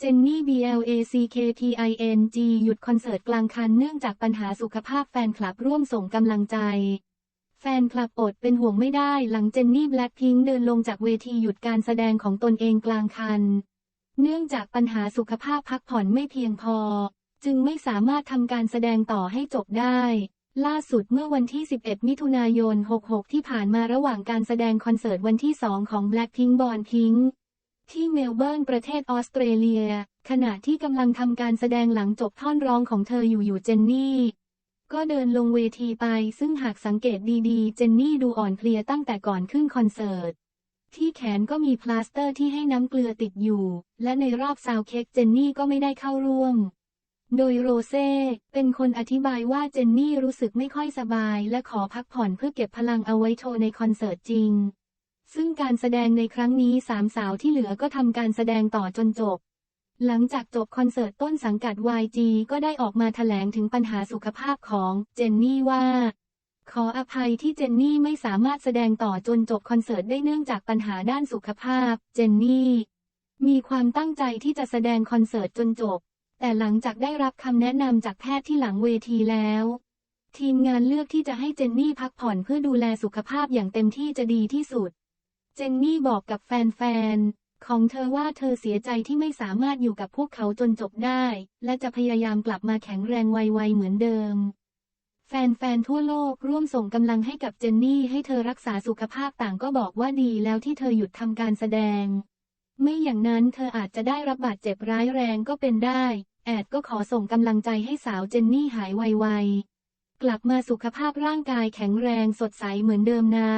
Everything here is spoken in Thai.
เจนนี่ BLACKTING หยุดคอนเสิร์ตกลางคันเนื่องจากปัญหาสุขภาพแฟนคลับร่วมส่งกำลังใจ แฟนคลับอดเป็นห่วงไม่ได้หลังเจนนี่แบล็คพิงเดินลงจากเวทีหยุดการแสดงของตนเองกลางคัน เนื่องจากปัญหาสุขภาพพักผ่อนไม่เพียงพอ จึงไม่สามารถทำการแสดงต่อให้จบได้ ล่าสุดเมื่อวันที่ 11 มิถุนายน 66 ที่ผ่านมาระหว่างการแสดงคอนเสิร์ตวันที่ 2 ของ Blackpink Born Pink ที่เมลเบิร์นประเทศออสเตรเลีย ขณะที่กำลังทำการแสดงหลังจบท่อนร้องของเธออยู่อยู่เจนนี่ ก็เดินลงเวทีไป ซึ่งหากสังเกตดีๆ เจนนี่ดูอ่อนเพลียตั้งแต่ก่อนขึ้นคอนเสิร์ต ที่แขนก็มีพลาสเตอร์ที่ให้น้ำเกลือติดอยู่ และในรอบซาวเค้กเจนนี่ก็ไม่ได้เข้าร่วม โดยโรเซ่เป็นคนอธิบายว่าเจนนี่รู้สึกไม่ค่อยสบาย และขอพักผ่อนเพื่อเก็บพลังเอาไว้โชว์ในคอนเสิร์ตจริง ซึ่งการแสดงในครั้งนี้สามสาวที่เหลือก็ทำการแสดงต่อจนจบ หลังจากจบคอนเสิร์ตต้นสังกัด YG ก็ได้ออกมาแถลงถึงปัญหาสุขภาพของเจนนี่ว่า ขออภัยที่เจนนี่ไม่สามารถแสดงต่อจนจบคอนเสิร์ตได้เนื่องจากปัญหาด้านสุขภาพ เจนนี่ มีความตั้งใจที่จะแสดงคอนเสิร์ตจนจบ แต่หลังจากได้รับคำแนะนำจากแพทย์ที่หลังเวทีแล้วทีมงานเลือกที่จะให้เจนนี่พักผ่อนเพื่อดูแลสุขภาพอย่างเต็มที่จะดีที่สุด เจนนี่บอกกับแฟนๆ ของเธอว่าเธอเสียใจที่ไม่สามารถอยู่กับพวกเขาจนจบได้ และจะพยายามกลับมาแข็งแรงไวๆเหมือนเดิม แฟนๆ ทั่วโลกร่วมส่งกำลังให้กับเจนนี่ให้เธอรักษาสุขภาพต่างก็บอกว่าดีแล้วที่เธอหยุดทำการแสดง ไม่อย่างนั้นเธออาจจะได้รับบาดเจ็บร้ายแรงก็เป็นได้ แอดก็ขอส่งกำลังใจให้สาวเจนนี่หายไวๆ กลับมาสุขภาพร่างกายแข็งแรงสดใสเหมือนเดิมนะ